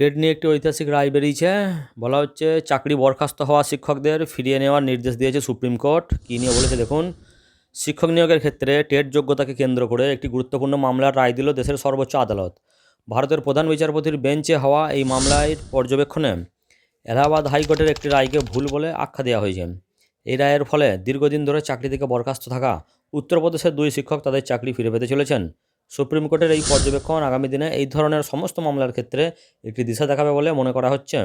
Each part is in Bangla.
টেট নিয়ে একটি ঐতিহাসিক রায় বেরিয়েছে। বলা হচ্ছে চাকরি বরখাস্ত হওয়া শিক্ষকদের ফিরিয়ে নেওয়ার নির্দেশ দিয়েছে সুপ্রিম কোর্ট। কী নিয়ে বলেছে দেখুন, শিক্ষক নিয়োগের ক্ষেত্রে টেট যোগ্যতাকে কেন্দ্র করে একটি গুরুত্বপূর্ণ মামলার রায় দিল দেশের সর্বোচ্চ আদালত। ভারতের প্রধান বিচারপতির বেঞ্চে হওয়া এই মামলায় পর্যবেক্ষণে এলাহাবাদ হাইকোর্টের একটি রায়কে ভুল বলে আখ্যা দেওয়া হয়েছে। এই রায়ের ফলে দীর্ঘদিন ধরে চাকরি থেকে বরখাস্ত থাকা উত্তরপ্রদেশের দুই শিক্ষক তাদের চাকরি ফিরে পেতে চলেছেন। সুপ্রিম কোর্টের এই পর্যবেক্ষণ আগামী দিনে এই ধরনের সমস্ত মামলার ক্ষেত্রে একটি দিশা দেখাবে বলে মনে করা হচ্ছে।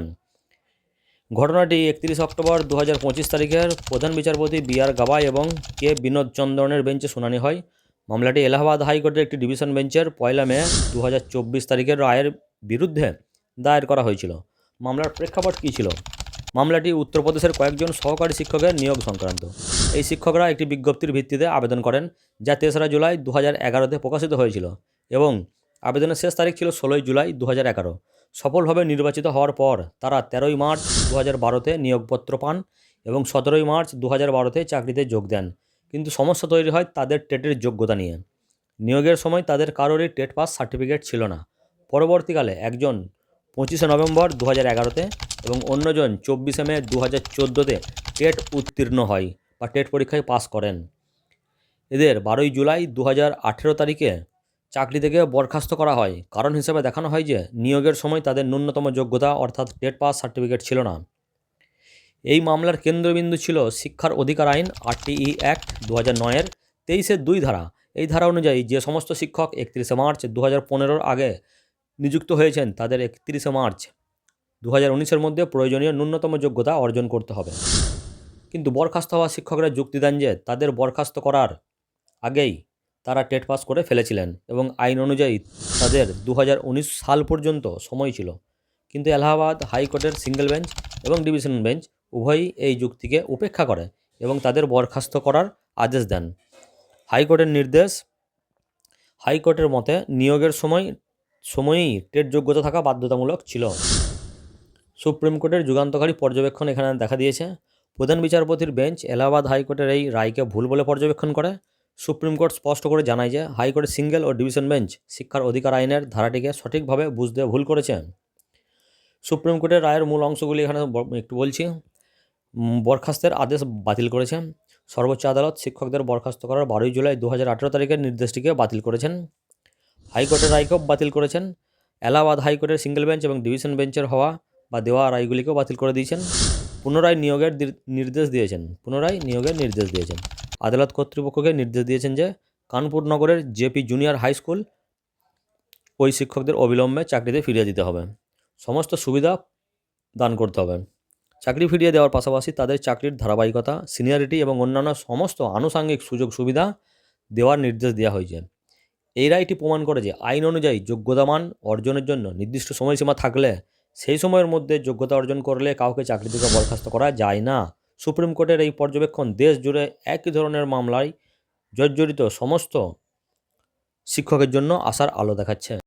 ঘটনাটি একত্রিশ অক্টোবর দু হাজার পঁচিশ তারিখের প্রধান বিচারপতি বি আর গাবাই এবং কে বিনোদ চন্দ্রনের বেঞ্চে শুনানি হয়। মামলাটি এলাহাবাদ হাইকোর্টের একটি ডিভিশন বেঞ্চের পয়লা মে দু হাজার চব্বিশ তারিখের রায়ের বিরুদ্ধে দায়ের করা হয়েছিল। মামলার প্রেক্ষাপট কী ছিল? মামলাটি উত্তরপ্রদেশের কয়েকজন সহকারী শিক্ষকের নিয়োগ সংক্রান্ত। এই শিক্ষকরা একটি বিজ্ঞপ্তির ভিত্তিতে আবেদন করেন যা তেসরা জুলাই দু হাজার এগারোতে প্রকাশিত হয়েছিল এবং আবেদনের শেষ তারিখ ছিল ষোলোই জুলাই দু হাজার এগারো। সফলভাবে নির্বাচিত হওয়ার পর তারা তেরোই মার্চ দু হাজার বারোতে নিয়োগপত্র পান এবং সতেরোই মার্চ দু হাজার বারোতে চাকরিতে যোগ দেন। কিন্তু সমস্যা তৈরি হয় তাদের টেটের যোগ্যতা নিয়ে। নিয়োগের সময় তাদের কারোরই টেট পাস সার্টিফিকেট ছিল না। পরবর্তীকালে একজন পঁচিশে নভেম্বর দু হাজার এগারোতে এবং অন্যজন চব্বিশে মে দু হাজার চোদ্দোতে টেট উত্তীর্ণ হয় বা টেট পরীক্ষায় পাস করেন। এদের বারোই জুলাই দু হাজার আঠেরো তারিখে চাকরি থেকে বরখাস্ত করা হয়। কারণ হিসেবে দেখানো হয় যে নিয়োগের সময় তাদের ন্যূনতম যোগ্যতা অর্থাৎ টেট পাস সার্টিফিকেট ছিল না। এই মামলার কেন্দ্রবিন্দু ছিল শিক্ষার অধিকার আইন আরটিই অ্যাক্ট দু হাজার নয়ের তেইশের দুই ধারা। এই ধারা অনুযায়ী যে সমস্ত শিক্ষক একত্রিশে মার্চ দু হাজার পনেরোর আগে নিযুক্ত হয়েছেন তাদের একত্রিশে মার্চ। দু হাজার উনিশের মধ্যে প্রয়োজনীয় ন্যূনতম যোগ্যতা অর্জন করতে হবে। কিন্তু বরখাস্ত হওয়া শিক্ষকরা যুক্তি দেন যে তাদের বরখাস্ত করার আগেই তারা টেট পাস করে ফেলেছিলেন এবং আইন অনুযায়ী তাদের দু হাজার উনিশ সাল পর্যন্ত সময় ছিল। কিন্তু এলাহাবাদ হাইকোর্টের সিঙ্গেল বেঞ্চ এবং ডিভিশন বেঞ্চ উভয়ই এই যুক্তিকে উপেক্ষা করে এবং তাদের বরখাস্ত করার আদেশ দেন। হাইকোর্টের নির্দেশ, হাইকোর্টের মতে নিয়োগের সময় সময়ই টেট যোগ্যতা থাকা বাধ্যতামূলক ছিল। সুপ্রিম কোর্টের যুগান্তকারী পর্যবেক্ষণ এখানে দেখা দিয়েছে। প্রধান বিচারপতির বেঞ্চ এলাহাবাদ হাইকোর্টের এই রায়কে ভুল বলে পর্যবেক্ষণ করে। সুপ্রিম কোর্ট স্পষ্ট করে জানায় যে হাইকোর্টের সিঙ্গেল ও ডিভিশন বেঞ্চ শিক্ষার অধিকার আইনের ধারাটিকে সঠিকভাবে বুঝতে ভুল করেছে। সুপ্রিম কোর্টের রায়ের মূল অংশগুলি এখানে একটু বলছি। বরখাস্তের আদেশ বাতিল করেছে সর্বোচ্চ আদালত শিক্ষকদের বরখাস্ত করার বারোই জুলাই দু হাজার আঠেরো তারিখের নির্দেশটিকে বাতিল করেছেন। হাইকোর্টের রায়কেও বাতিল করেছেন। এলাহাবাদ হাইকোর্টের সিঙ্গেল বেঞ্চ এবং ডিভিশন বেঞ্চের হওয়া বা দেওয়া রায়গুলিকেও বাতিল করে দিয়েছেন। পুনরায় নিয়োগের নির্দেশ দিয়েছেন। পুনরায় নিয়োগের নির্দেশ দিয়েছেন। আদালত কর্তৃপক্ষকে নির্দেশ দিয়েছেন যে কানপুর নগরের জেপি জুনিয়র হাই স্কুল ওই শিক্ষকদের অবিলম্বে চাকরিতে ফিরিয়ে দিতে হবে। সমস্ত সুবিধা দান করতে হবে। চাকরি ফিরিয়ে দেওয়ার পাশাপাশি তাদের চাকরির ধারাবাহিকতা, সিনিয়রিটি এবং অন্যান্য সমস্ত আনুষাঙ্গিক সুযোগ সুবিধা দেওয়ার নির্দেশ দেওয়া হয়েছে। এই রায়টি প্রমাণ করে যে আইন অনুযায়ী যোগ্যতামান অর্জনের জন্য নির্দিষ্ট সময়সীমা থাকলে সেই সময়ের মধ্যে যোগ্যতা অর্জন করলে কাউকে চাকরি থেকে বরখাস্ত করা যায় না। সুপ্রিম কোর্টের এই পর্যবেক্ষণ দেশ জুড়ে একই ধরনের মামলায় জর্জরিত সমস্ত শিক্ষকের জন্য আসার আলো দেখাচ্ছে।